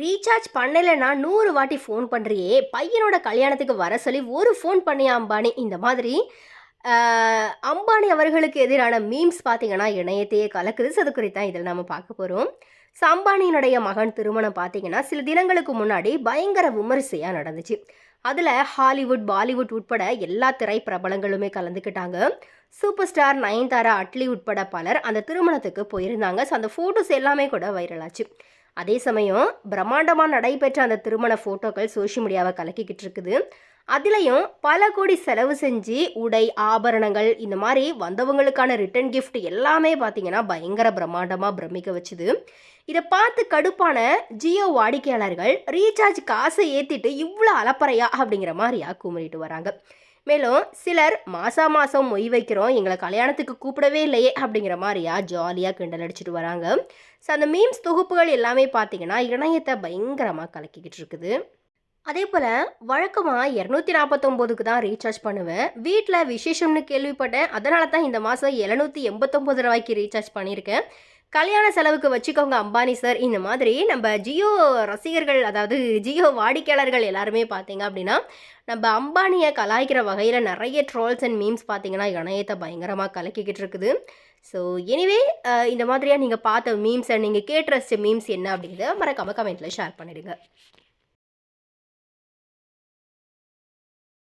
Recharge பண்ணலைன்னா நூறு வாட்டி ஃபோன் பண்ணுறியே பையனோட கல்யாணத்துக்கு வர சொல்லி ஒரு ஃபோன் பண்ணியா அம்பானி? இந்த மாதிரி அம்பானி அவர்களுக்கு எதிரான மீம்ஸ் பார்த்தீங்கன்னா இணையத்தையே கலக்குது. அது குறித்தான் இதில் நம்ம பார்க்க போகிறோம் ஸோ அம்பானியினுடைய மகன் திருமணம் பார்த்தீங்கன்னா சில தினங்களுக்கு முன்னாடி பயங்கர விமரிசையாக நடந்துச்சு. அதில் ஹாலிவுட் பாலிவுட் உட்பட எல்லா திரை பிரபலங்களுமே கலந்துக்கிட்டாங்க. சூப்பர் ஸ்டார் நயன்தாரா அட்லி உட்பட பலர் அந்த திருமணத்துக்கு போயிருந்தாங்க. ஸோ அந்த ஃபோட்டோஸ் எல்லாமே கூட வைரல் ஆச்சு. அதே சமயம் பிரம்மாண்டமாக நடைபெற்ற அந்த திருமண ஃபோட்டோக்கள் சோஷியல் மீடியாவை கலக்கிக்கிட்டு இருக்குது. அதுலேயும் பல கோடி செலவு செஞ்சு உடை ஆபரணங்கள் இந்த மாதிரி வந்தவங்களுக்கான ரிட்டர்ன் கிஃப்ட் எல்லாமே பார்த்தீங்கன்னா பயங்கர பிரம்மாண்டமாக பிரமிக்க வச்சுது. இதை பார்த்து கடுப்பான ஜியோ வாடிக்கையாளர்கள் ரீசார்ஜ் காசை ஏற்றிட்டு இவ்வளோ அலப்பறையா? அப்படிங்கிற மாதிரியா குமரிட்டு வராங்க. மேலும் சிலர் மாசா மாதம் மொய் வைக்கிறோம் எங்களை கல்யாணத்துக்கு கூப்பிடவே இல்லையே அப்படிங்கிற மாதிரியா ஜாலியாக கிண்டல் அடிச்சிட்டு வராங்க. ஸோ அந்த மீம்ஸ் தொகுப்புகள் எல்லாமே பார்த்தீங்கன்னா இணையத்தை பயங்கரமாக கலக்கிக்கிட்டு இருக்குது. அதே போல் வழக்கமாக இரநூத்தி நாற்பத்தொம்போதுக்கு தான் ரீசார்ஜ் பண்ணுவேன். வீட்டில் விசேஷம்னு கேள்விப்பட்டேன். அதனால தான் இந்த மாதம் எழுநூற்றி எண்பத்தொம்போது ரூபாய்க்கு ரீசார்ஜ் பண்ணியிருக்கேன். கல்யாண செலவுக்கு வச்சுக்கோங்க அம்பானி சார். இந்த மாதிரி நம்ம ஜியோ ரசிகர்கள் அதாவது ஜியோ வாடிக்கையாளர்கள் எல்லாருமே பார்த்தீங்க அப்படின்னா நம்ம அம்பானியை கலாய்க்கிற வகையில் நிறைய ட்ரோல்ஸ் அண்ட் மீம்ஸ் பார்த்தீங்கன்னா இணையத்தை பயங்கரமாக கலக்கிக்கிட்டு இருக்குது. ஸோ எனிவே இந்த மாதிரியாக நீங்கள் பார்த்த மீம்ஸ் நீங்கள் கேட்டு ரசித்த மீம்ஸ் என்ன அப்படிங்கிறத மறக்காமல் கமெண்ட்டில் ஷேர் பண்ணிடுங்க.